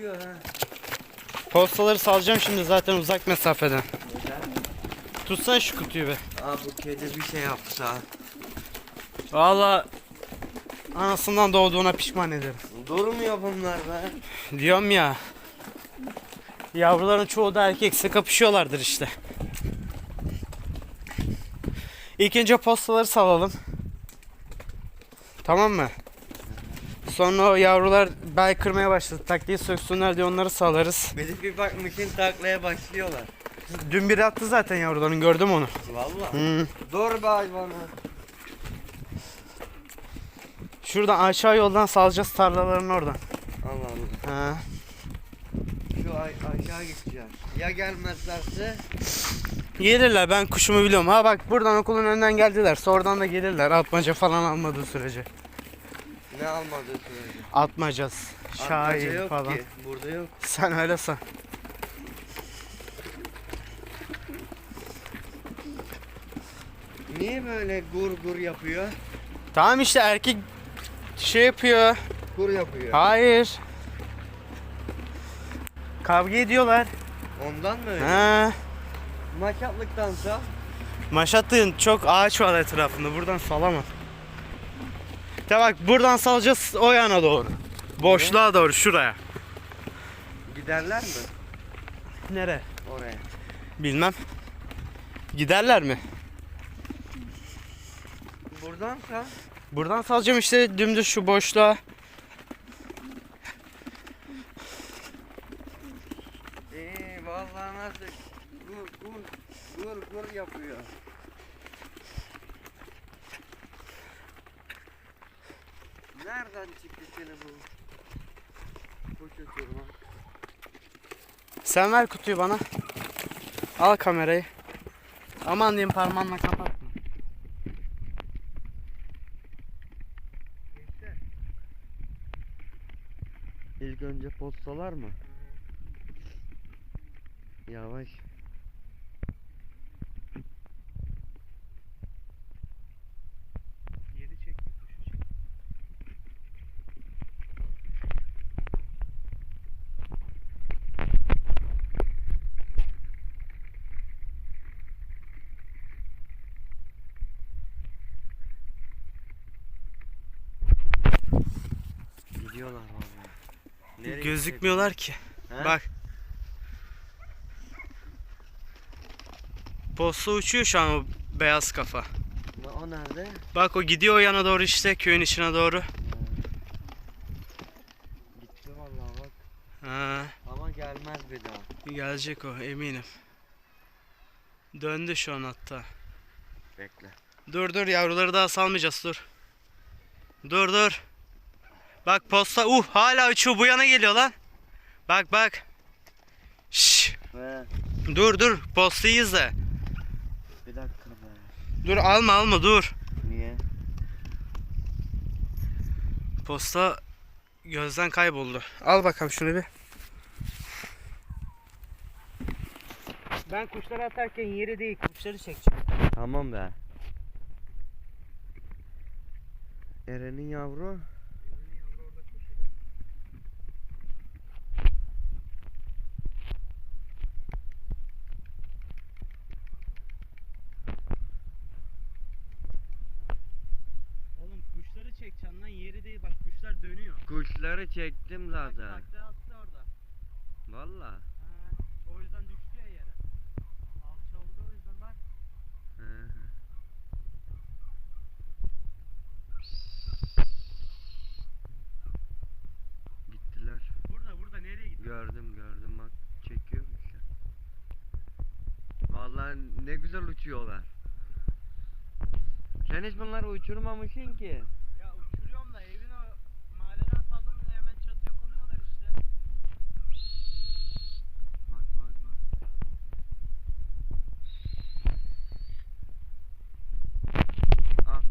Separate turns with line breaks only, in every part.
vuruyor ha.
Postaları salacağım şimdi zaten uzak mesafeden.
Neden?
Tutsana şu kutuyu be.
Aa bu kedi bir şey yapsa.
Valla anasından doğduğuna pişman ederim.
Durmuyor bunlar be.
Diyorum ya. Yavruların çoğu da erkekse kapışıyorlardır işte. İlk önce postaları salalım. Tamam mı? Sonra o yavrular bel kırmaya başladı. Taktiği söksünler diye onları salarız.
Bir de bir bakmışın taklaya başlıyorlar.
Dün biri attı zaten yavruların gördüm onu.
Vallahi.
Hı.
Dur be hayvanı.
Şuradan aşağı yoldan salacağız tarlaların oradan.
Allah Allah.
Ha.
Şu ay aşağı gideceğiz. Ya gelmezlerse?
Gelirler ben kuşumu biliyorum. Ha bak buradan okulun önünden geldiler. Oradan da gelirler. Atmaca falan almadığı sürece.
Ne almadığı sürece.
Atmacaz.
Atmaca yok
falan.
ki. Burada yok.
Sen öyle san.
Niye böyle gur gur yapıyor?
Tamam işte erkek şey yapıyor.
Gur yapıyor.
Hayır. Kavga ediyorlar.
Ondan mı öyle?
Ha.
Maşatlıktansa
Maşattığın çok ağaç var etrafında. Buradan salamam. De bak buradan salacağız o yana doğru. Boşluğa doğru şuraya.
giderler mi
Nere?
oraya?
Bilmem. Giderler mi?
Buradansa
Buradan salacağım işte dümdüz şu boşluğa.
Eee vallahi nasıl gur gur gur gur yapıyor. Nereden çıktı seni bu? Kuş uçurma.
Sen ver kutuyu bana. Al kamerayı. Aman diyeyim parmağınla kapatma.
İlk önce postalar mı? Yavaş. Gidiyorlar vallahi. Nereye
Gözükmüyorlar ki.
He?
Bak. Posta uçuyor şu an o beyaz kafa.
O nerede?
Bak o gidiyor o yana doğru işte köyün içine doğru.
Gitti vallahi bak.
Ha,
Ama gelmez bir daha.
gelecek o eminim. Döndü şu an hatta.
Bekle.
Dur dur yavruları daha salmayacağız dur. Dur dur. Bak posta uh hala uçuyor bu yana geliyor lan. Bak bak. Şş, dur dur postayı izle.
bir dakika be.
Dur alma alma dur.
Niye?
Posta gözden kayboldu. Al bakalım şunu bir. Ben kuşları atarken yeri değil kuşları çekeceğim.
Tamam be. Eren'in yavru.
Oğlum kuşları çekeceğim lan yeri değil bak kuşlar dönüyor.
Kuşları çektim zaten.
Takla attı orada.
Valla.
O yüzden düştü ya yere. Alçaldı o yüzden bak.
Hı hı. Gittiler.
Burada burada nereye gitti?
Gördüm gördüm bak çekiyormuş ya. Vallahi ne güzel uçuyorlar. Sen hiç bunları uçurmamışsın ki.
Ya uçuruyorum da evin o mahalleden saldım da hemen çatıya konuyorlar işte.
Bak bak bak. Al.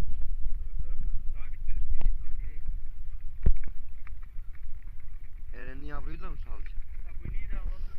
Daha bitmedi kuş bitmedi.
Eren'in yavruyu da mı salacaksın?
Bu neyi de alalım.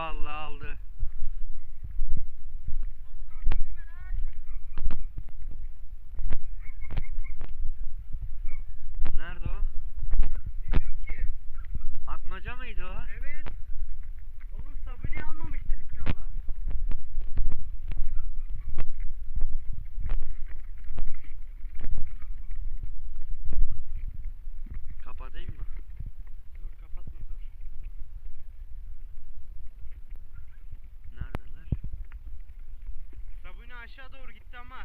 Vallahi aldı. Nerede o? Atmaca mıydı o?
Evet. Oğlum sabuni almamıştır inşallah.
Kapatayım mı?
Dur kapatma dur.
Neredeler?
Sabuni aşağı doğru gitti ama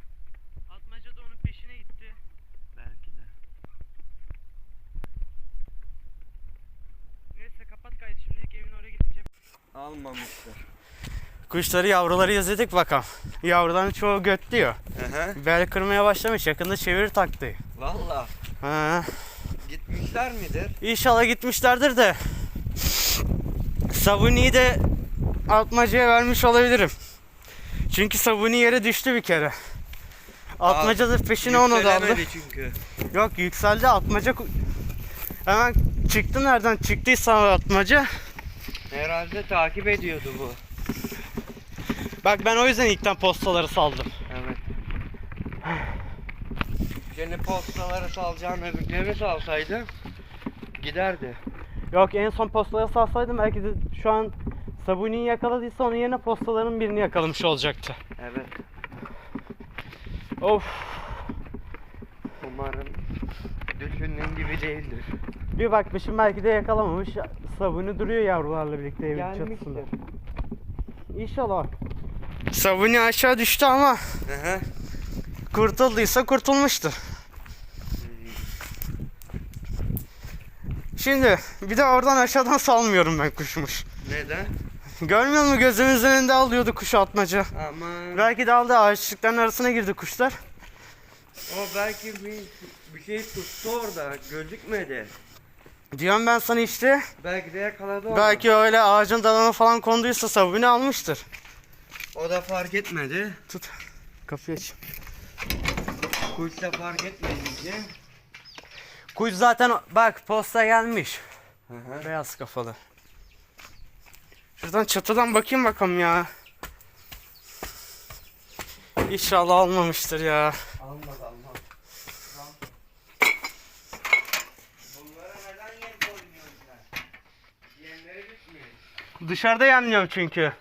Atmaca da onun peşine gitti.
Belki de.
Neyse kapat kaydı şimdilik evin oraya gidince.
Almamışlar.
Kuşları yavruları izledik bakalım. Yavruların çoğu göt diyor. Bel kırmaya başlamış yakında çevir taktı.
Vallahi
Ha.
gitmişler midir?
İnşallah gitmişlerdir de. Sabuni'yi de Atmaca'ya vermiş olabilirim. Çünkü Sabuni yere düştü bir kere. Atmaca da peşine onu da aldı.
Çünkü.
Yok yükseldi Atmaca hemen çıktı nereden çıktıysa Atmaca.
Herhalde takip ediyordu bu.
Bak ben o yüzden ilkten postaları saldım.
Evet. Yeni postaları salacağını öbürlerini salsaydı giderdi.
Yok en son postaları salsaydım belki de şu an Sabuni'yi yakaladıysa onun yerine postaların birini yakalamış olacaktı.
Evet.
Of.
Umarım düşündüğüm gibi değildir.
Bir bakmışım belki de yakalamamış. Sabuni duruyor yavrularla birlikte evin çatısında.
Gelmiştir.
İnşallah. Sabuni aşağı düştü ama
Aha.
kurtulduysa kurtulmuştur. Şimdi bir de oradan aşağıdan salmıyorum ben kuşmuş.
Neden?
Görmüyor musun gözümüzün önünde alıyordu kuşu atmaca.
Ama
Belki de aldı ağaçlıkların arasına girdi kuşlar.
o belki bir, bir şey tuttu orada gözükmedi.
Diyorum ben sana işte.
Belki de yakaladı onu.
Belki öyle ağacın dalına falan konduysa sabuni almıştır.
O da fark etmedi.
Tut. Kapıyı aç.
Kuş da fark etmeyince.
Kuş zaten bak posta gelmiş.
Hı hı.
Beyaz kafalı. Şuradan çatıdan bakayım bakalım ya. İnşallah almamıştır ya.
Yemleri bitmiyor.
Dışarıda yemliyorum çünkü.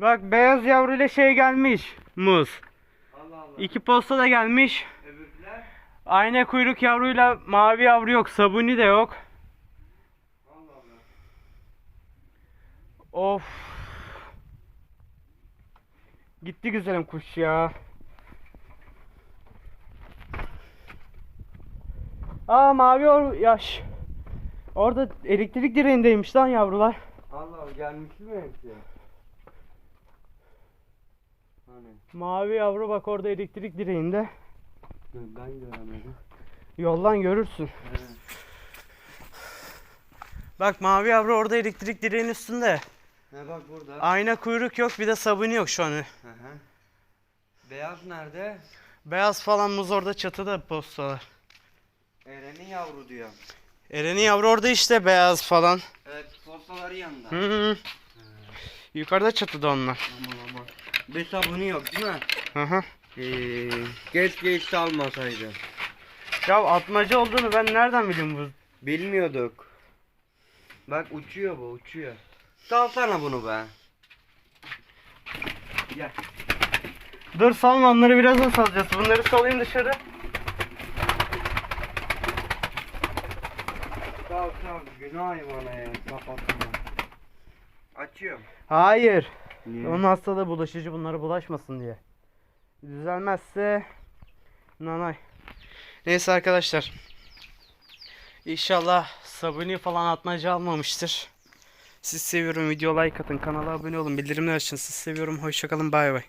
Bak beyaz yavruyla şey gelmiş. Muz.
Allah Allah.
İki posta da gelmiş.
Öbürler?
Ayna kuyruk yavruyla mavi yavru yok. Sabuni de yok.
Allah Allah.
Of. Gitti güzelim kuş ya. Aa mavi yavru yaş. Orada elektrik direğindeymiş lan yavrular.
Allah Allah gelmiş mi hepsi? Hani
Mavi yavru bak orada elektrik direğinde.
ben göremedim.
Yoldan görürsün.
Evet.
Bak mavi yavru orada elektrik direğinin üstünde.
Ne bak burada.
Ayna kuyruk yok bir de sabuni yok şu an.
Hı hı. Beyaz nerede?
Beyaz falan muz orada çatıda postalar.
Eren'in yavru diyor.
Eren'in yavru orada işte beyaz falan.
Evet postaları yanında.
Hı hı. Yukarıda çatıda onlar.
Aman aman. Bir sabunu yok değil mi?
Hı hı.
Ee, keşke hiç almasaydı.
Ya atmaca olduğunu ben nereden bileyim bu?
Bilmiyorduk. Bak uçuyor bu uçuyor. Salsana bunu be. Gel.
Dur salma onları birazdan salacağız. Bunları salayım dışarı.
Sal sal günah hayvana ya kapatma. Açıyorum.
Hayır.
Niye?
Onun hastalığı bulaşıcı bunlara bulaşmasın diye. Düzelmezse nanay. Neyse arkadaşlar. İnşallah sabuni falan atmaca almamıştır. Siz seviyorum. Video like atın. Kanala abone olun. Bildirimler açın. Siz seviyorum. Hoşçakalın. Bay bay.